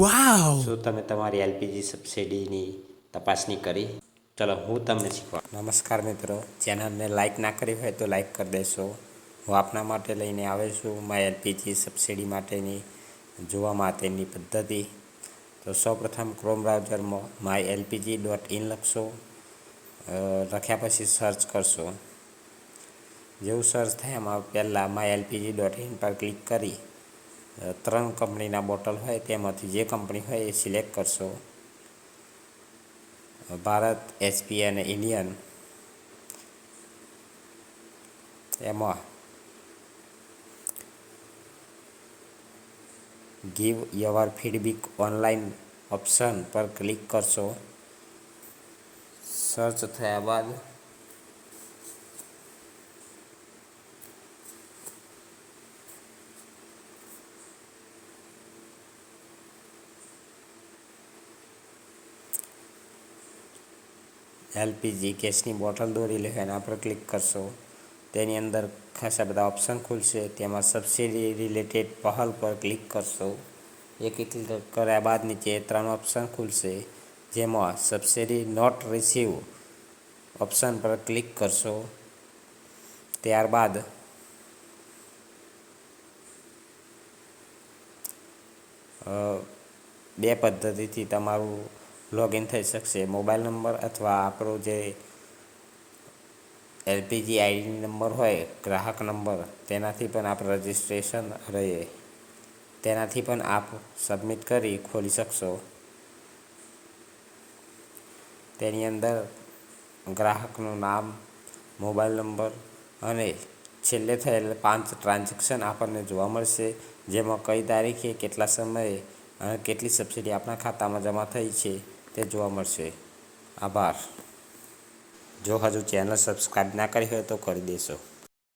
વાવ શું તમે તમારી એલપીજી સબસિડીની તપાસણી કરી? ચલો હું તમને શીખવા નમસ્કાર મિત્રો. ચેનલને લાઈક ના કરી હોય તો લાઈક કરી દેશો. હું આપના માટે લઈને આવ્યો છું માય એલપીજી સબસિડી માટેની જોવા માટેની પદ્ધતિ. તો સૌપ્રથમ ક્રોમ બ્રાઉઝરમાં માય એલપીજી ડોટ ઇન લખશો. લખ્યા પછી સર્ચ કરશો. જેવું સર્ચ થાય એમાં પહેલાં માય એલપીજી ડોટ ઇન પર ક્લિક કરી. ત્રણ કંપનીના બોટલ હોય, તેમાંથી જે કંપની હોય એ સિલેક્ટ કરશો. ભારત એચપી અને ઇન્ડિયન એમાં give your feedback online option પર ક્લિક કરશો. સર્ચ થયા બાદ એલપીજી ગેસની બોટલ દોરી લે એના પર ક્લિક કરશો. તેની અંદર ખાસા બધા ઓપ્શન ખુલશે. તેમાં સબસિડી રિલેટેડ પહલ પર ક્લિક કરશો. એક એક ક્લિક કર્યા બાદ નીચે ત્રણ ઓપ્શન ખુલશે. જેમાં સબસિડી નોટ રિસીવ ઓપ્શન પર ક્લિક કરશો. ત્યારબાદ બે પદ્ધતિથી તમારું લોગિન થઈ શકશે. મોબાઈલ નંબર અથવા આપણો જે એલપીજી આઈડી નંબર હોય, ગ્રાહક નંબર, તેનાથી પણ આપ રજિસ્ટ્રેશન રહે તેનાથી પણ આપ સબમિટ કરી ખોલી શકશો. તેની અંદર ગ્રાહકનું નામ, મોબાઈલ નંબર અને છેલ્લે થયેલ પાંચ ટ્રાન્ઝેક્શન આપણને જોવા મળશે, જેમાં કઈ તારીખે, કેટલા સમયે અને કેટલી સબસિડી આપણા ખાતામાં જમા થઈ છે. તે જોવા મળશે. આભાર. જો હજુ ચેનલ સબસ્ક્રાઈબ ના કરી હોય તો કરી દેશો.